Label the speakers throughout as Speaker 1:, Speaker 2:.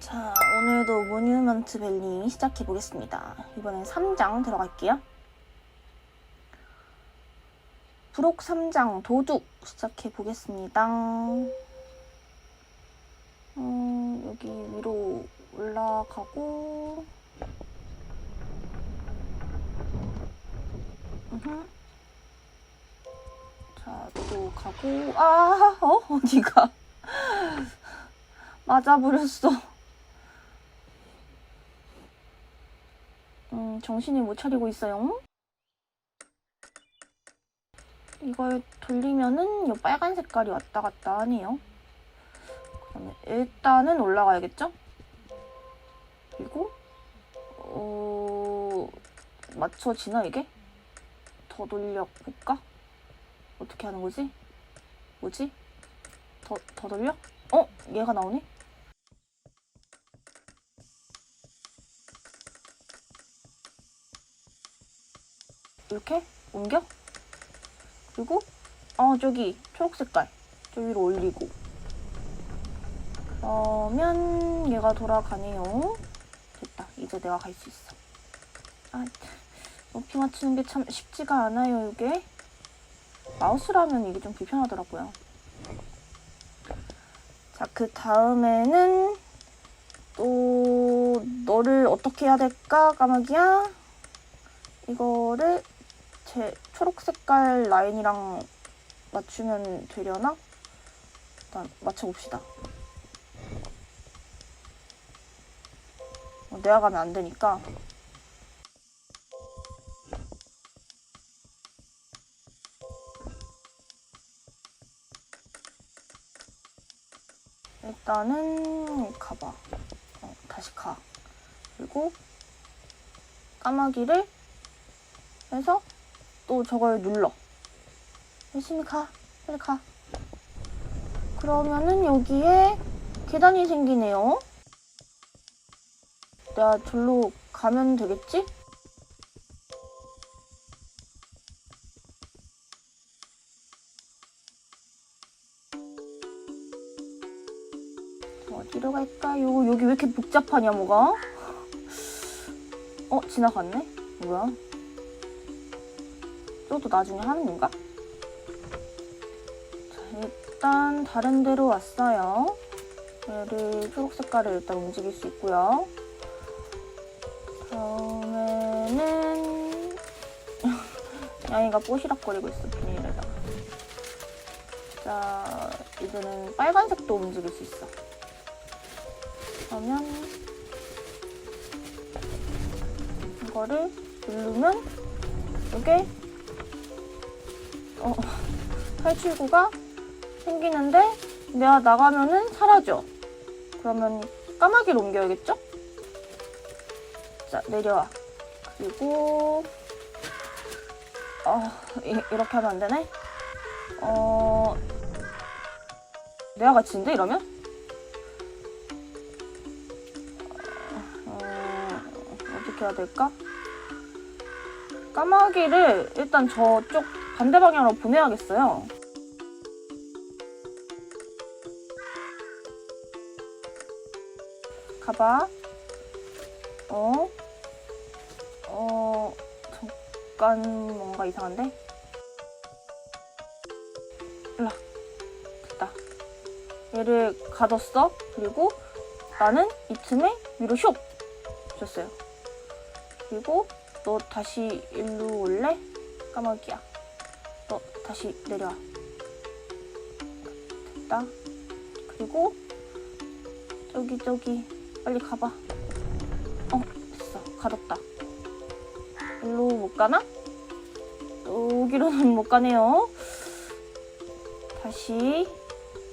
Speaker 1: 자, 오늘도 모뉴먼트 밸리 시작해 보겠습니다. 이번엔 3장 들어갈게요. 부록 3장 도둑 시작해 보겠습니다. 음, 여기 위로 올라가고 음흠. 자, 또 가고 아, 어? 어디가? 맞아버렸어. 음, 정신을 못 차리고 있어요. 이걸 돌리면은 이 빨간 색깔이 왔다 갔다 하네요. 그러면 일단은 올라가야겠죠? 그리고 어... 맞춰지나 이게? 더 돌려볼까? 어떻게 하는 거지? 뭐지? 더, 더 돌려? 어? 얘가 나오네? 이렇게 옮겨? 그리고 아 저기 초록 색깔. 저 위로 올리고. 그러면 얘가 돌아가네요. 됐다. 이제 내가 갈 수 있어. 아 높이 맞추는 게 참 쉽지가 않아요 이게. 마우스라면 이게 좀 불편하더라고요. 자 그 다음에는 또 너를 어떻게 해야 될까? 까마귀야? 이거를 제 초록 색깔 라인이랑 맞추면 되려나? 일단 맞춰봅시다. 어, 내가 가면 안 되니까. 일단은 가봐. 어, 다시 가. 그리고 까마귀를 해서 또 저걸 눌러. 열심히 가. 빨리 가. 그러면은 여기에 계단이 생기네요. 내가 절로 가면 되겠지? 어디로 갈까요? 여기 왜 이렇게 복잡하냐, 뭐가? 어, 지나갔네? 뭐야? 저도 나중에 하는 건가? 자, 일단 다른 데로 왔어요. 얘를 초록 색깔을 일단 움직일 수 있고요. 다음에는 양이가 뽀시락거리고 있어 비닐에다가. 자, 이제는 빨간색도 움직일 수 있어. 그러면 이거를 누르면 이게 어, 탈출구가 생기는데 내가 나가면은 사라져. 그러면 까마귀로 옮겨야겠죠? 자, 내려와. 그리고 어, 이, 이렇게 하면 안 되네. 어, 내가 갇히는데 이러면? 어, 어떻게 해야 될까? 까마귀를 일단 저쪽 반대 방향으로 보내야겠어요. 가봐. 어? 어, 잠깐 뭔가 이상한데? 일라. 됐다. 얘를 가뒀어. 그리고 나는 이 틈에 위로 슉! 줬어요. 그리고 너 다시 일로 올래? 까마귀야. 너 다시 내려와. 됐다. 그리고 저기 저기 빨리 가봐. 어 됐어. 가뒀다. 일로 못 가나? 여기로는 못 가네요. 다시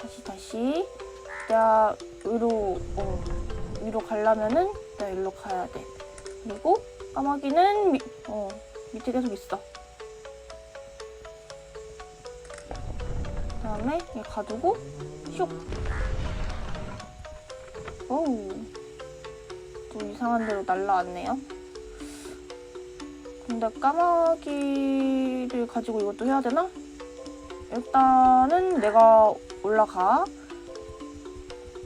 Speaker 1: 다시 다시 내가 위로 어, 위로 가려면은 내가 일로 가야 돼. 그리고 까마귀는 미, 어, 밑에 계속 있어. 다음에 얘 가두고 슉. 오우. 또 이상한 데로 날라왔네요. 근데 까마귀를 가지고 이것도 해야 되나? 일단은 내가 올라가.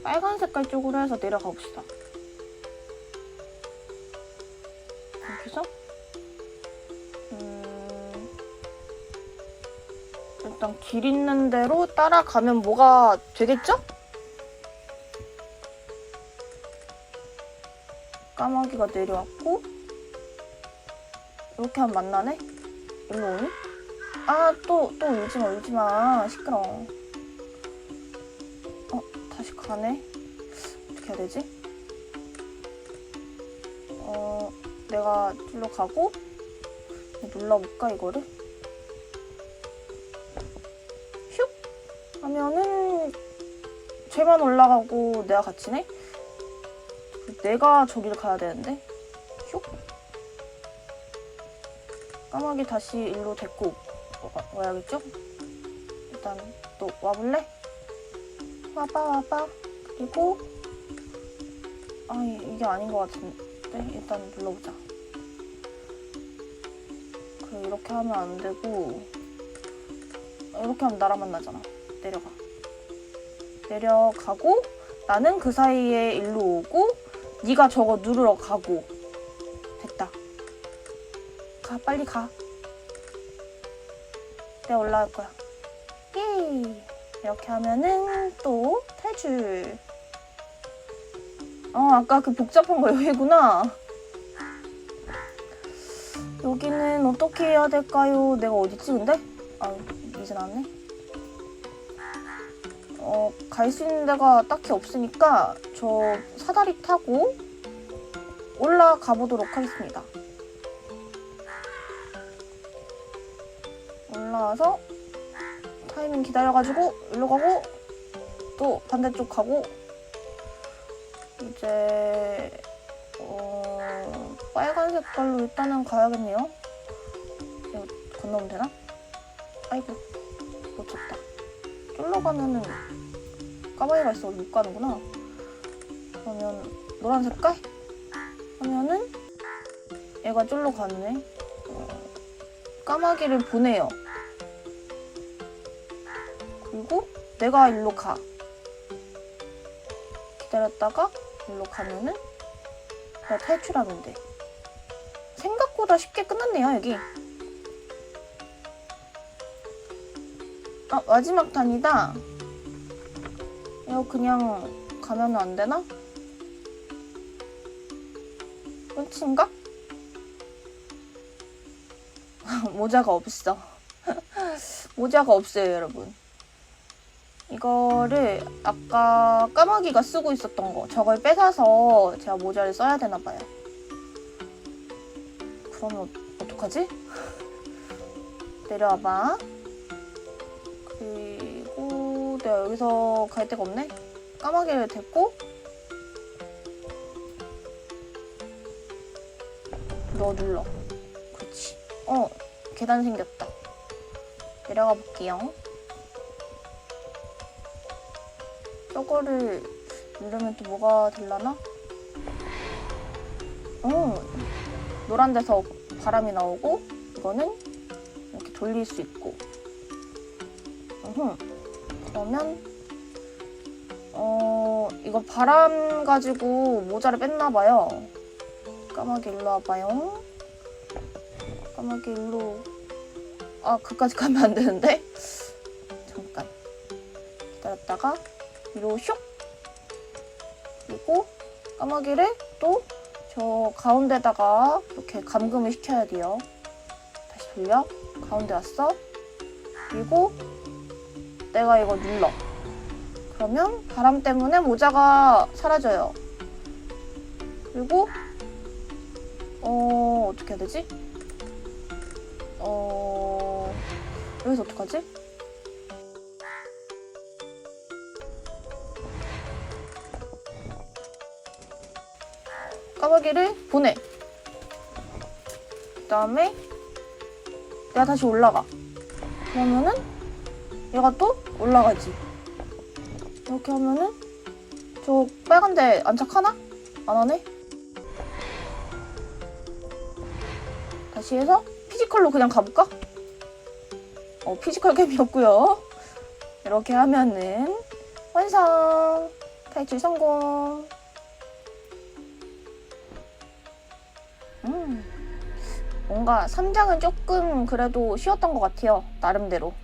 Speaker 1: 빨간 색깔 쪽으로 해서 내려가 봅시다. 일단 길 있는 대로 따라가면 뭐가 되겠죠? 까마귀가 내려왔고 이렇게 하면 만나네? 일로 오니? 아, 또, 또 울지마, 울지마. 시끄러워. 어, 다시 가네? 어떻게 해야 되지? 어, 내가 일로 가고, 눌러볼까, 이거를? 슉! 하면은, 쟤만 올라가고, 내가 같이네? 내가 저기를 가야 되는데? 슉! 까마귀 다시 일로 데리고 와- 와야겠죠? 일단 또 와볼래? 와봐 와봐 그리고 아 이- 이게 아닌 것 같은데 일단 눌러보자 그래 이렇게 하면 안 되고 이렇게 하면 나랑 만나잖아 내려가. 내려가고 나는 그 사이에 일로 오고 네가 저거 누르러 가고. 됐다. 가 빨리 가. 내가 올라갈 거야. 예 이렇게 하면은 또 탈출. 어 아까 그 복잡한 거 여기구나. 여기는 어떻게 해야 될까요? 내가 어딨지 근데? 아 이제 나왔네 어 갈 수 있는 데가 딱히 없으니까 저 사다리 타고 올라가 보도록 하겠습니다 올라와서 타이밍 기다려가지고 일로 가고 또 반대쪽 가고 이제 어, 빨간 색깔로 일단은 가야겠네요. 이거 건너면 되나? 아이고 놓쳤다. 쫄러 가면은 까마귀가 있어 못 가는구나. 그러면 노란 색깔 하면은 얘가 쫄러 가네. 어, 까마귀를 보내요. 그리고 내가 일로 가. 기다렸다가 일로 가면은 내가 탈출하면 돼. 생각보다 쉽게 끝났네요, 여기. 아, 마지막 단이다. 이거 그냥 가면 안 되나? 끝인가? 모자가 없어. 모자가 없어요, 여러분. 이거를 아까 까마귀가 쓰고 있었던 거 저걸 뺏어서 제가 모자를 써야 되나 봐요. 그러면 어- 어떡하지? 내려와봐. 그리고 내가 여기서 갈 데가 없네. 까마귀를 데리고 너 눌러. 그렇지. 어, 계단 생겼다. 내려가 볼게요. 저거를 누르면 또 뭐가 될라나? 어, 노란 데서 바람이 나오고 이거는 이렇게 돌릴 수 있고. 그러면 어 이거 바람 가지고 모자를 뺐나 봐요. 까마귀 일로 와봐요. 까마귀 일로 아 그까지 가면 안 되는데 잠깐 기다렸다가 위로 슉 그리고 까마귀를 또 저 가운데다가 이렇게 감금을 시켜야 돼요. 다시 돌려 가운데 왔어. 그리고 내가 이거 눌러. 그러면 바람 때문에 모자가 사라져요. 그리고 어 어떻게 해야 되지? 어 여기서 어떡하지? 까마귀를 보내. 그 다음에 내가 다시 올라가. 그러면은 얘가 또 올라가지. 이렇게 하면은 저 빨간 데 안착하나? 안 하네? 다시 해서 피지컬로 그냥 가볼까? 어, 피지컬 게임이었고요. 이렇게 하면은 완성! 탈출 성공. 음, 뭔가 3장은 조금 그래도 쉬웠던 것 같아요. 나름대로.